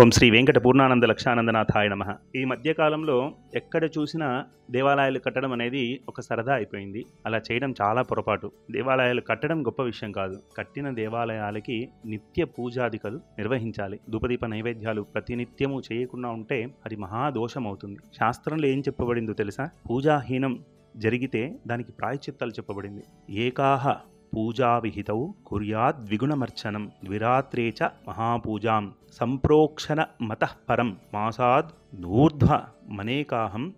ఓం శ్రీ వెంకట పూర్ణానంద లక్షానందనాథాయ నమ. ఈ మధ్యకాలంలో ఎక్కడ చూసినా దేవాలయాలు కట్టడం అనేది ఒక సరదా అయిపోయింది. అలా చేయడం చాలా పొరపాటు. దేవాలయాలు కట్టడం గొప్ప విషయం కాదు. కట్టిన దేవాలయాలకి నిత్య పూజాదికలు నిర్వహించాలి. ధూపదీప నైవేద్యాలు ప్రతినిత్యము చేయకుండా ఉంటే అది మహాదోషం అవుతుంది శాస్త్రంలో ఏం చెప్పబడిందో తెలుసా? పూజాహీనం జరిగితే దానికి ప్రాయచిత్తాలు చెప్పబడింది. ఏకాహ पूजाविहितौ कुर्याद्विगुणमर्चनं द्विरात्रे च महापूजां सम्प्रोक्षणमतः परं मासाद् ऊर्ध्वमनेकाहम्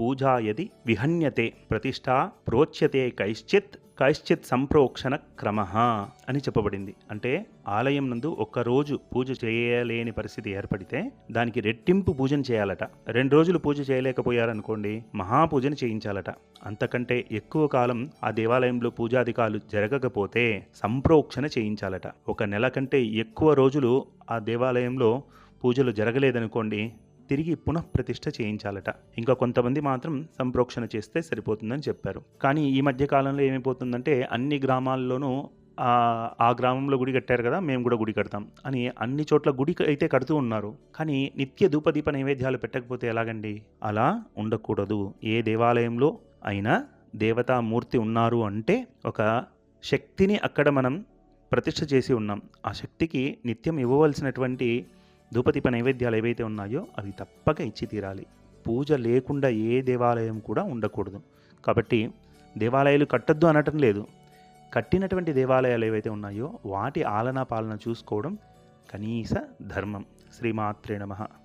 పూజాయది విహన్యతే ప్రతిష్టా ప్రోచ్యతే కైశ్చిత్ కైశ్చిత్ సంప్రోక్షణ క్రమ అని చెప్పబడింది. అంటే ఆలయం నందు ఒక్కరోజు పూజ చేయలేని పరిస్థితి ఏర్పడితే దానికి రెట్టింపు పూజన చేయాలట. రెండు రోజులు పూజ చేయలేకపోయారనుకోండి మహాపూజన చేయించాలట. అంతకంటే ఎక్కువ కాలం ఆ దేవాలయంలో పూజాధికారులు జరగకపోతే సంప్రోక్షణ చేయించాలట. ఒక నెల కంటే ఎక్కువ రోజులు ఆ దేవాలయంలో పూజలు జరగలేదనుకోండి తిరిగి పునఃప్రతిష్ఠ చేయించాలట. ఇంకా కొంతమంది మాత్రం సంప్రోక్షణ చేస్తే సరిపోతుందని చెప్పారు. కానీ ఈ మధ్య కాలంలో ఏమైపోతుందంటే అన్ని గ్రామాల్లోనూ ఆ గ్రామంలో గుడి కట్టారు కదా మేము కూడా గుడి కడతాం అని అన్ని చోట్ల గుడి అయితే కడుతూ ఉన్నారు. కానీ నిత్య ధూపదీప నైవేద్యాలు పెట్టకపోతే ఎలాగండి? అలా ఉండకూడదు. ఏ దేవాలయంలో అయినా దేవతామూర్తి ఉన్నారు అంటే ఒక శక్తిని అక్కడ మనం ప్రతిష్ఠ చేసి ఉన్నాం. ఆ శక్తికి నిత్యం ఇవ్వవలసినటువంటి ధూపదీప నైవేద్యాలు ఏవైతే ఉన్నాయో అవి తప్పక ఇచ్చి తీరాలి. పూజ లేకుండా ఏ దేవాలయం కూడా ఉండకూడదు. కాబట్టి దేవాలయాలు కట్టద్దు అనటం లేదు. కట్టినటువంటి దేవాలయాలు ఏవైతే ఉన్నాయో వాటి ఆలనా పాలన చూసుకోవడం కనీస ధర్మం. శ్రీమాత్రే నమః.